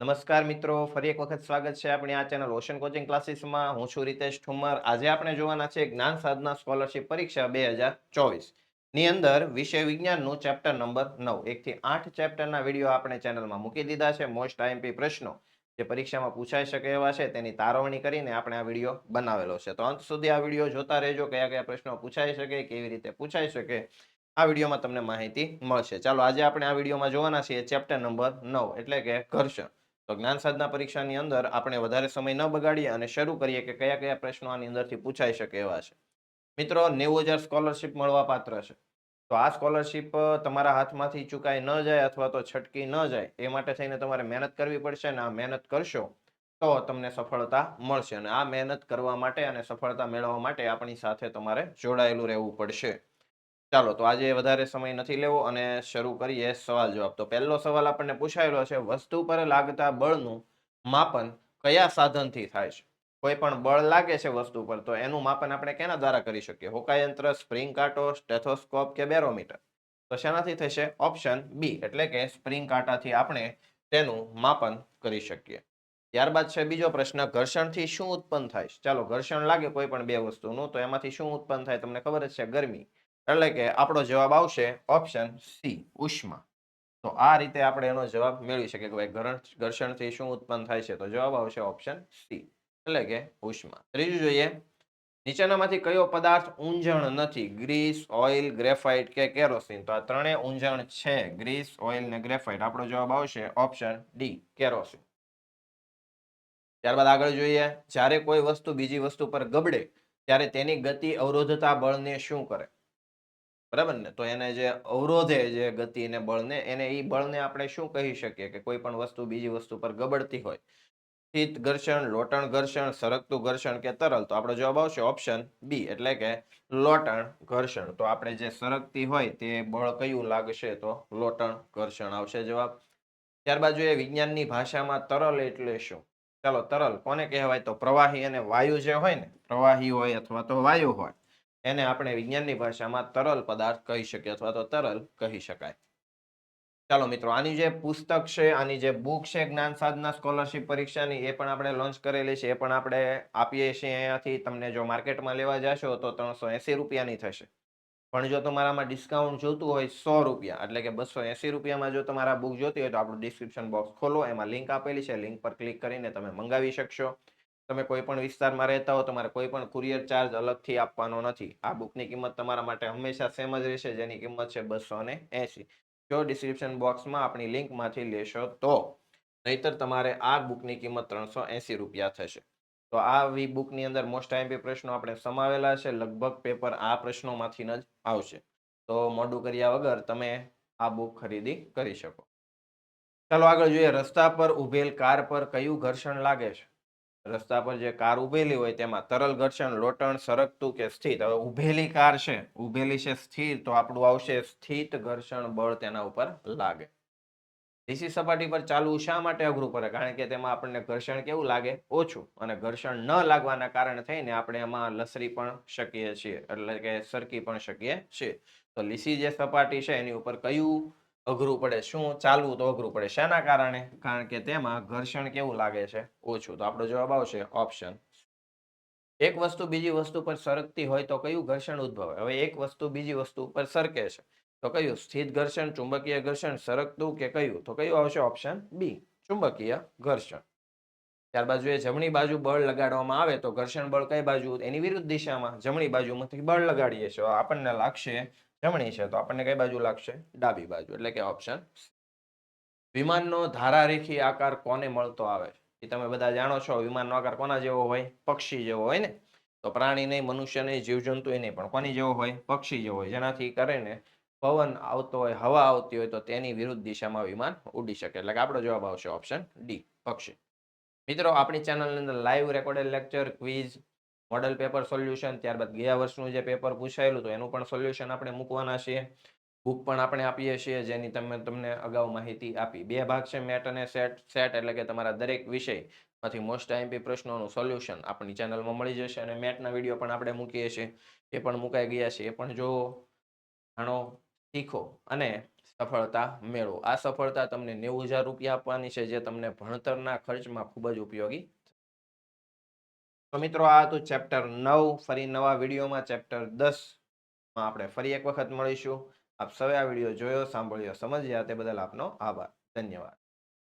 નમસ્કાર મિત્રો, ફરી એક વખત સ્વાગત છે આપણી આ ચેનલ ઓશન કોચિંગ ક્લાસીસમાં હું છું રીતેશ ઠુમર આજે આપણે જોવાના છે જ્ઞાન સાધના સ્કોલરશિપ પરીક્ષા બે હજાર ચોવીસ. ની અંદર વિષય વિજ્ઞાનનું ચેપ્ટર નંબર નવ. એકથી આઠ ચેપ્ટરના વીડિયો આપણે ચેનલમાં મૂકી દીધા છે. મોસ્ટ આઈએમપી પ્રશ્નો. જે પરીક્ષામાં પૂછાઈ શકે એવા છે, તેની તારવણી કરીને આપણે આ વીડિયો બનાવેલો છે. તો અંત સુધી આ વીડિયો જોતા રહેજો. કયા કયા પ્રશ્નો પૂછાઈ શકે, કેવી રીતે પૂછાઈ શકે, આ વિડીયોમાં તમને માહિતી મળશે. ચાલો આજે આપણે આ વિડીયોમાં જોવાના છીએ ચેપ્ટર નંબર નવ. એટલે કે ઘર્ષણ. તો જ્ઞાન સાધના પરીક્ષાની અંદર આપણે વધારે સમય ન બગાડીએ અને શરૂ કરીએ કે કયા કયા પ્રશ્નો આની અંદરથી પૂછાઈ શકે એવા છે. મિત્રો, નેવું હજાર સ્કોલરશીપ મળવા પાત્ર છે. તો આ સ્કોલરશિપ તમારા હાથમાંથી ચૂકાઈ ન જાય અથવા તો છટકી ન જાય, એ માટે થઈને તમારે મહેનત કરવી પડશે અને આ મહેનત કરશો, તો તમને સફળતા મળશે. અને આ મહેનત કરવા માટે અને સફળતા મેળવવા માટે આપણી સાથે તમારે જોડાયેલું રહેવું પડશે. ચાલો, તો આજે વધારે સમય નથી લેવો અને શરૂ કરીએ સવાલ જવાબ. તો પહેલો સવાલ આપણને પૂછાયેલો છે, વસ્તુ પર લાગતા બળનું માપન કયા સાધનથી થાય છે? કોઈ પણ બળ લાગે છે વસ્તુ પર, તો એનું માપન આપણે કેના દ્વારા કરી શકીએ? હોકાયંત્ર, સ્પ્રિંગ કાંટો, સ્ટેથોસ્કોપ કે બેરોમીટર? તો શેનાથી થશે? ઓપ્શન બી, એટલે કે સ્પ્રિંગ કાંટાથી આપણે તેનું માપન કરી શકીએ. ત્યારબાદ છે બીજો પ્રશ્ન, ઘર્ષણથી શું ઉત્પન્ન થાય છે? ચાલો, ઘર્ષણ લાગે કોઈ પણ બે વસ્તુનું, તો એમાંથી શું ઉત્પન્ન થાય? તમને ખબર જ છે, ગરમી. એટલે કે આપણો જવાબ આવશે ઓપ્શન સી ઉષ્મા. તો આ રીતે આપણે એનો જવાબ મેળવી શકીએ કે ભાઈ ઘર્ષ- ઘર્ષણથી શું ઉત્પન્ન થાય છે? તો જવાબ આવશે ઓપ્શન સી એટલે કે ઉષ્મા. ત્રીજું જોઈએ, નીચેનામાંથી કયો પદાર્થ ઊંજણ નથી? ગ્રીસ, ઓઇલ, ગ્રેફાઇટ કે કેરોસીન? તો આ ત્રણેય ઊંજણ છે, ગ્રીસ, ઓઇલ ને ગ્રેફાઇટ. આપણો જવાબ આવશે ઓપ્શન ડી કેરોસીન. ત્યારબાદ આગળ જોઈએ, જ્યારે કોઈ વસ્તુ બીજી વસ્તુ પર ગબડે, ત્યારે તેની ગતિ અવરોધતા બળને શું કરે? બરાબર ને? તો એને જે અવરોધે જે ગતિ ને બળને, એને એ બળને આપણે શું કહી શકીએ કે કોઈ પણ વસ્તુ બીજી વસ્તુ પર ગબડતી હોય? સ્થિત ઘર્ષણ, લોટણ ઘર્ષણ, સરકતું ઘર્ષણ કે તરલ? તો આપણો જવાબ આવશે ઓપ્શન બી, એટલે કે લોટણ ઘર્ષણ. તો આપણે જે સરકતી હોય તે બળ કયું લાગશે? તો લોટણ ઘર્ષણ આવશે જવાબ. ત્યારબાદ જોઈએ વિજ્ઞાનની ભાષામાં તરલ એટલે શું? ચાલો તરલ કોને કહેવાય? તો પ્રવાહી અને વાયુ જે હોય ને, પ્રવાહી હોય અથવા તો વાયુ હોય. એને આપણે વિજ્ઞાનની ભાષામાં તરલ પદાર્થ કહી શકીએ અથવા તો તરલ કહી શકાય. ચાલો મિત્રો, આની જે પુસ્તક છે, આની જે બુક છે, જ્ઞાન સાધના સ્કોલરશિપ પરીક્ષાની, એ પણ આપણે લોન્ચ કરેલી છે, એ પણ આપણે આપીએ છીએ અહીંયાથી. તમને જો માર્કેટમાં લેવા જશો તો ત્રણસો એંસી રૂપિયાની થશે. પણ જો તમારામાં ડિસ્કાઉન્ટ જોતું હોય સો રૂપિયા, એટલે કે બસો એંસી રૂપિયામાં જો તમારા બુક જોતી હોય તો આપણું ડિસ્ક્રિપ્શન બોક્સ ખોલો, એમાં લિંક આપેલી છે. લિંક પર ક્લિક કરીને તમે મંગાવી શકશો. તમે કોઈ પણ વિસ્તારમાં રહેતા હો, તમારે કોઈ પણ કુરિયર ચાર્જ અલગથી આપવાનો નથી. આ બુકની કિંમત તમારા માટે હંમેશા સેમ જ રહેશે, જેની કિંમત છે બસો ને એંસી જો ડિસ્ક્રિપ્શન બોક્સમાં આપણી લિંકમાંથી લેશો તો નહીતર તમારે આ બુકની કિંમત ત્રણસો એંસી રૂપિયા થશે. તો આ વી બુકની અંદર મોસ્ટ આઈએમપી પ્રશ્નો આપણે સમાવેલા છે, લગભગ પેપર આ પ્રશ્નોમાંથી જ આવશે. તો મોડું કર્યા વગર તમે આ બુક ખરીદી કરી શકો. ચાલો આગળ જોઈએ, રસ્તા પર ઉભેલ કાર પર કયું ઘર્ષણ લાગે છે? રસ્તા પર જે કાર ઉભેલી હોય તેમાં તરલ ઘર્ષણ, લોટણ સરકતું કે સ્થિત. હવે ઉભેલી કાર છે, ઉભેલી છે સ્થિર, તો આપણું આવશે સ્થિત ઘર્ષણ બળ તેના ઉપર લાગે. ડીસી સપાટી પર ચાલવું શા માટે અઘરું પડે? કારણ કે તેમાં આપણને ઘર્ષણ કેવું લાગે? ઓછું. અને ઘર્ષણ ન લાગવાના કારણે થઈને આપણે એમાં લસરી પણ શકીએ છીએ. એટલે કે સરકી પણ શકીએ છીએ. તો લીસી જે સપાટી છે, એની ઉપર કયું અઘરું પડે. શું ચાલવું તો અઘરું પડે? શેના કારણે? કારણ કે તેમાં ઘર્ષણ કેવું લાગે છે? ઓછું. તો આપણો જવાબ આવશે ઓપ્શન. એક વસ્તુ બીજી વસ્તુ પર સરકતી હોય તો કયું ઘર્ષણ ઉદ્ભવે? હવે એક વસ્તુ બીજી વસ્તુ પર સરકે છે. તો કયું? સ્થિત ઘર્ષણ, ચુંબકીય ઘર્ષણ, સરકતું કે કયું? તો કયું આવશે ઓપ્શન? બી. ચુંબકીય ઘર્ષણ. ત્યારબાદ જોઈએ જમણી બાજુ બળ લગાડવામાં આવે તો ઘર્ષણ બળ કઈ બાજુ? એની વિરુદ્ધ દિશામાં જમણી બાજુમાંથી બળ લગાડીએ છીએ. આપણને લાગશે જમણી છે, તો આપણને કઈ બાજુ લાગશે? ડાબી બાજુ. એટલે કે ઓપ્શન વિમાનનો ધારારેખી આકાર કોને મળતો આવે એ તમે બધા જાણો છો, વિમાનનો આકાર કોના જેવો હોય? પક્ષી જેવો હોય ને? તો પ્રાણી નહીં, મનુષ્ય નહીં, જીવજંતુ નહીં, પણ કોની જેવો હોય? પક્ષી જેવો હોય. જેનાથી કરીને પવન આવતો હોય, હવા આવતી હોય, તો તેની વિરુદ્ધ દિશામાં વિમાન ઉડી શકે. એટલે કે આપણો જવાબ આવશે ઓપ્શન ડી પક્ષી. મિત્રો, આપણી ચેનલની અંદર live recorded lecture quiz model paper solution, ત્યારબાદ ગયા વર્ષનું જે પેપર પૂછાયેલું તો એનું પણ સોલ્યુશન આપણે મૂકવાના છીએ. બુક પણ આપણે આપીએ છીએ, જેની તમે તમને અગાઉ માહિતી આપી. બે ભાગ છે મેટ અને સેટ. સેટ એટલે કે તમારા દરેક વિષયમાંથી મોસ્ટ આઈમ્પી પ્રશ્નોનું સોલ્યુશન આપણી ચેનલમાં મળી જશે અને મેટના વીડિયો પણ આપણે મૂકીએ છીએ. એ પણ મુકાઈ ગયા છે. એ પણ જોવો જાણો, શીખો અને સફળતા મેળવો. આ સફળતા તમને નેવું હજાર રૂપિયા આપવાની છે, જે તમને ભણતરના ખર્ચમાં ખૂબ જ ઉપયોગી તો મિત્રો, આ હતું ચેપ્ટર નવ. ફરી નવા વિડીયોમાં ચેપ્ટર દસમાં આપણે ફરી એક વખત મળીશું. આપ સૌએ આ વીડિયો જોયો, સાંભળ્યો, સમજ્યા, તે બદલ આપનો આભાર. ધન્યવાદ.